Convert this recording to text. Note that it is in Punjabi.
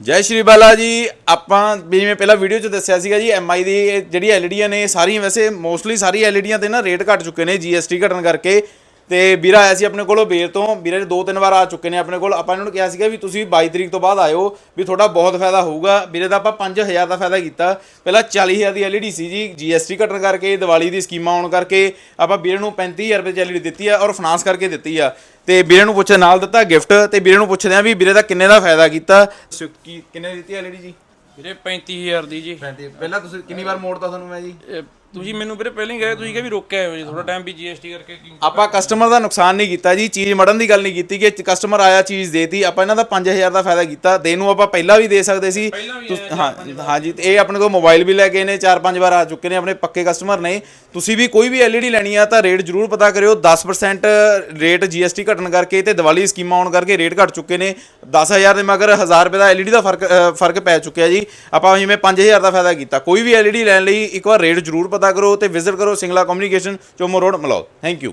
ਜੈ ਸ਼੍ਰੀ ਬਾਲਾ ਜੀ। ਆਪਾਂ ਜਿਵੇਂ ਪਹਿਲਾਂ ਵੀਡੀਓ 'ਚ ਦੱਸਿਆ ਸੀਗਾ ਜੀ MI ਦੀ ਇਹ ਜਿਹੜੀ ਐਲਈਡੀਆਂ ਨੇ, ਸਾਰੀਆਂ ਵੈਸੇ ਮੋਸਟਲੀ ਸਾਰੀ ਐਲਈਡੀਆਂ ਤੇ ਨਾ ਰੇਟ ਘਟ ਚੁੱਕੇ ਨੇ GST ਘਟਣ ਕਰਕੇ। ਤੇ ਵੀਰਾ ਆਇਆ ਸੀ ਆਪਣੇ ਕੋਲੋਂ ਬੇਰ ਤੋਂ। ਵੀਰੇ ਦੋ ਤਿੰਨ ਵਾਰ ਆ ਚੁੱਕੇ ਨੇ ਆਪਣੇ ਕੋਲ। ਆਪਾਂ ਇਹਨਾਂ ਨੂੰ ਕਿਹਾ ਸੀਗਾ ਵੀ ਤੁਸੀਂ 22 ਤਰੀਕ ਤੋਂ ਬਾਅਦ ਆਇਓ ਵੀ ਤੁਹਾਡਾ ਬਹੁਤ ਫਾਇਦਾ ਹੋਊਗਾ। ਵੀਰੇ ਦਾ ਆਪਾਂ 5000 ਦਾ ਫਾਇਦਾ ਕੀਤਾ। ਪਹਿਲਾਂ 40000 ਦੀ ਐਲਈਡੀ ਸੀ ਜੀ GST ਘਟਣ ਕਰਕੇ ਦੀਵਾਲੀ ਦੀ ਸਕੀਮਾਂ ਆਉਣ ਕਰਕੇ ਆਪਾਂ ਵੀਰੇ ਨੂੰ 35000 ਰੁਪਏ ਦੀ ਐਲਈਡੀ ਦਿੱਤੀ ਆ ਔਰ ਫਾਈਨਾਂਸ ਕਰਕੇ ਦਿੱਤੀ ਆ। ਤੇ ਵੀਰੇ ਨੂੰ ਪੁੱਛੇ ਨਾਲ ਦਿੱਤਾ ਗਿਫਟ ਤੇ ਵੀਰੇ ਨੂੰ ਪੁੱਛਦੇ ਆ ਵੀ ਵੀਰੇ ਦਾ ਕਿੰਨੇ ਦਾ ਫਾਇਦਾ ਕੀਤਾ। ਕਿੰਨੇ ਦਿੱਤੀ ਐਲਈਡੀ ਜੀ? ਵੀਰੇ 35000 ਦੀ ਜੀ। ਪਹਿਲਾਂ ਤੁਸੀਂ ਕਿੰਨੀ ਵਾਰ ਮੋੜਤਾ ਤੁਹਾਨੂੰ ਮੈਂ ਜੀ? ਤੁਸੀਂ ਮੈਨੂੰ ਵੀਰੇ ਪਹਿਲਾਂ ਹੀ ਕਹੇ ਤੁਸੀਂ ਕਿਹਾ ਵੀ ਰੋਕਿਆ ਹੋਇਆ ਜੀ ਥੋੜਾ ਟਾਈਮ ਵੀ GST ਕਰਕੇ ਕੀ ਆਪਾਂ ਕਸਟਮਰ ਦਾ ਨੁਕਸਾਨ ਨਹੀਂ ਕੀਤਾ ਜੀ ਚੀਜ਼ ਮੜਨ ਦੀ ਗੱਲ ਨਹੀਂ ਕੀਤੀ ਕਿ ਕਸਟਮਰ ਆਇਆ ਚੀਜ਼ ਦੇਤੀ ਆਪਾਂ ਇਹਨਾਂ ਦਾ 5000 ਦਾ ਫਾਇਦਾ ਕੀਤਾ ਦੇਣ ਨੂੰ ਆਪਾਂ ਪਹਿਲਾਂ ਵੀ ਦੇ ਸਕਦੇ ਸੀ। ਤੁਸ- ਹਾਂ ਹਾਂਜੀ ਤੇ ਇਹ ਆਪਣੇ ਕੋਲ ਮੋਬਾਈਲ ਵੀ ਲੈ ਕੇ ਨੇ ਚਾਰ ਪੰਜ ਵਾਰ ਆ ਚੁੱਕੇ ਨੇ ਆਪਣੇ ਪੱਕੇ ਕਸਟਮਰ ਨੇ। ਤੁਸੀਂ ਵੀ ਕੋਈ ਵੀ ਐਲਈਡੀ ਲੈਣੀ ਆ ਤਾਂ ਰੇਟ ਜ਼ਰੂਰ ਪਤਾ ਕਰਿਓ 10% ਰੇਟ GST ਘਟਣ ਕਰਕੇ ਤੇ ਦੀਵਾਲੀ ਸਕੀਮਾਂ ਆਉਣ ਕਰਕੇ ਰੇਟ ਘਟ ਚੁੱਕੇ ਨੇ। 10000 ਦੇ ਮਗਰ 1000 ਰੁਪਏ ਦਾ ਐਲਈਡੀ ਦਾ ਫ਼ਰਕ ਅ, ਫ਼ਰਕ ਪੈ ਚੁੱਕਿਆ ਜੀ। ਆਪਾਂ ਜਿਵੇਂ 5000 ਦਾ ਫਾਇਦਾ ਕੀਤਾ ਕੋਈ ਵੀ ਐਲਈਡੀ ਲੈਣ ਲਈ ਇੱਕ ਵਾਰ ਰੇਟ ਜ਼ਰੂਰ ਪਤਾ ਕਰੋ ਤੇ ਵਿਜ਼ਿਟ ਕਰੋ Singla communication Chomo road Malaud thank you